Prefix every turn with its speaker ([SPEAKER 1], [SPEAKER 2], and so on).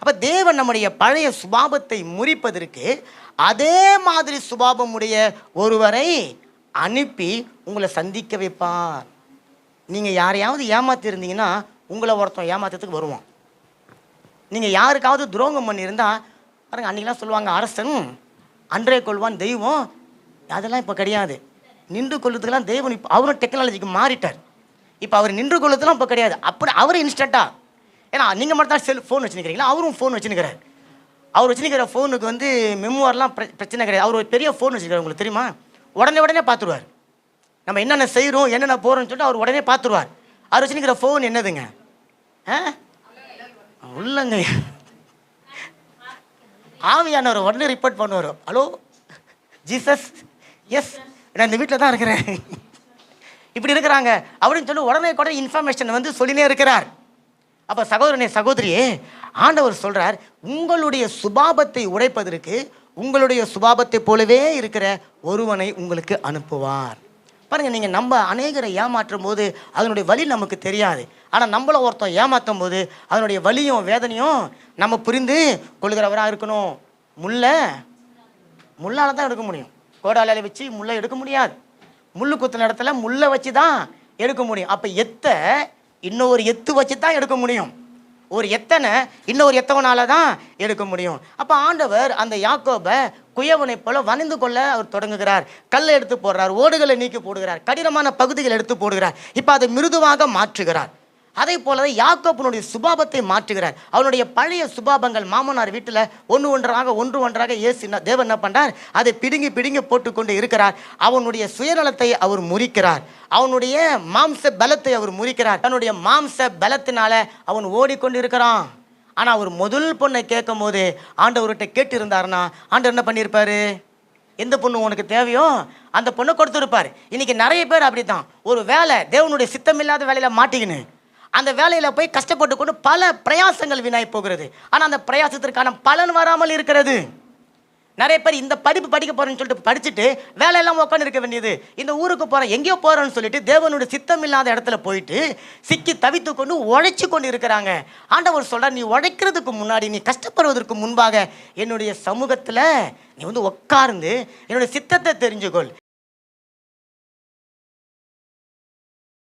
[SPEAKER 1] அப்போ தேவன் நம்முடைய பழைய சுபாவத்தை முறிப்பதற்கு அதே மாதிரி சுபாவமுடைய ஒருவரை அனுப்பி உங்களை சந்திக்க வைப்பார். நீங்கள் யாரையாவது ஏமாத்திருந்தீங்கன்னா உங்களை ஒருத்தன் ஏமாத்துறதுக்கு வருவான். நீங்கள் யாருக்காவது துரோகம் பண்ணியிருந்தால் பாருங்கள் அன்றைக்கெலாம் சொல்லுவாங்க அரசன் அன்றே கொள்வான் தெய்வம். அதெல்லாம் இப்போ கிடையாது. நின்று கொள்ளுறதுக்கெல்லாம் தெய்வம் இப்போ அவரும் டெக்னாலஜிக்கு மாறிட்டார். இப்போ அவர் நின்று கொள்ளுறதுலாம் இப்போ கிடையாது. அப்படி அவர் இன்ஸ்டண்ட்டாக ஏன்னா நீங்கள் மட்டும் தான் செல் ஃபோன் வச்சுருக்கிறீங்களா அவரும் ஃபோன் வச்சுருக்கிறார் அவர் வச்சுருக்கிற ஃபோனுக்கு வந்து மெமோர்லாம் பிரச்சனை கிடையாது. அவர் ஒரு பெரிய ஃபோன் வச்சுருக்காரு உங்களுக்கு தெரியுமா? உடனே உடனே பார்த்துருவார். நம்ம என்னென்ன செய்கிறோம் என்னென்ன போகிறோம்னு சொல்லிட்டு அவர் உடனே பார்த்துருவார். அவர் வச்சுருக்கிற ஃபோன் என்னதுங்க? ஆ? உள்ளங்க. ஆவியானவர் உடனே ரிப்போர்ட் பண்ணுவார். ஹலோ? ஜீசஸ்? எஸ் நான் இந்த வீட்டில் தான் இருக்கிறேன். இப்படி இருக்கிறாங்க. அப்படின்னு சொல்லி உடனே கூட இன்ஃபர்மேஷன் வந்து சொல்லினே இருக்கிறார். அப்போ சகோதரனே சகோதரியே ஆண்டவர் சொல்கிறார் உங்களுடைய சுபாபத்தை உடைப்பதற்கு உங்களுடைய சுபாபத்தை போலவே இருக்கிற ஒருவனை உங்களுக்கு அனுப்புவார். பாருங்கள் நீங்கள் நம்ம அநேகரை ஏமாற்றும் போது அதனுடைய வலி நமக்கு தெரியாது. ஆனால் நம்மளை ஒருத்தன் ஏமாற்றும் போது அதனுடைய வலியும் வேதனையும் நம்ம புரிந்து கொள்கிறவராக இருக்கணும். முல்லை முள்ளால் தான் எடுக்க முடியும். கோடாலையில் வச்சு முல்லை எடுக்க முடியாது. முள்ளு குத்துன இடத்துல முல்லை வச்சு தான் எடுக்க முடியும். அப்போ எத்தை இன்னொரு எத்து வச்சு தான் எடுக்க முடியும். ஒரு எத்தனை இன்னொரு எத்தவனால தான் எடுக்க முடியும். அப்போ ஆண்டவர் அந்த யாக்கோபை குயவனை போல வணிந்து கொள்ள அவர் தொடங்குகிறார். கல்லை எடுத்து போடுறார் ஓடுகளை நீக்கி போடுகிறார் கடினமான பகுதிகளை எடுத்து போடுகிறார். இப்போ அதை மிருதுவாக மாற்றுகிறார். அதே போல யாக்கோப்பனுடைய சுபாபத்தை மாற்றுகிறார். அவனுடைய பழைய சுபாபங்கள் மாமனார் வீட்டில் ஒன்று ஒன்றாக ஒன்று ஒன்றாக இயேசு என்ன- தேவன் என்ன பண்றார்? அதை பிடுங்கி பிடுங்கி போட்டுக்கொண்டு இருக்கிறார். அவனுடைய சுயநலத்தை அவர் முறிக்கிறார். அவனுடைய மாம்ச பலத்தை அவர் முறிக்கிறார். தன்னுடைய மாம்ச பலத்தினால அவன் ஓடிக்கொண்டு இருக்கிறான் ஆனால் அவர் முதல் பொண்ணை கேட்கும் போது ஆண்டவர்கிட்ட கேட்டு இருந்தாருன்னா ஆண்டவர் என்ன பண்ணியிருப்பாரு? எந்த பொண்ணு உனக்கு தேவையோ அந்த பொண்ணை கொடுத்துருப்பார். இன்னைக்கு நிறைய பேர் அப்படித்தான். ஒரு வேலை தேவனுடைய சித்தமில்லாத வேலையில் மாட்டிக்கின்னு. அந்த வேலையில் போய் கஷ்டப்பட்டு கொண்டு பல பிரயாசங்கள் வீணாய் போகிறது. ஆனால் அந்த பிரயாசத்திற்கான பலன் வராமல் இருக்கிறது. நிறைய பேர் இந்த படிப்பு படிக்க போகிறேன்னு சொல்லிட்டு படிச்சுட்டு வேலையெல்லாம் உட்காந்து இருக்க வேண்டியது. இந்த ஊருக்கு போகிறேன் எங்கேயோ போகிறேன்னு சொல்லிட்டு தேவனுடைய சித்தம் இல்லாத இடத்துல போயிட்டு சிக்கி தவித்து கொண்டு உழைச்சி கொண்டு இருக்கிறாங்க. ஆண்டவர் சொல்றார் நீ உழைக்கிறதுக்கு முன்னாடி நீ கஷ்டப்படுவதற்கு முன்பாக என்னுடைய சமூகத்தில் நீ வந்து உட்கார்ந்து என்னுடைய சித்தத்தை தெரிஞ்சுக்கொள்.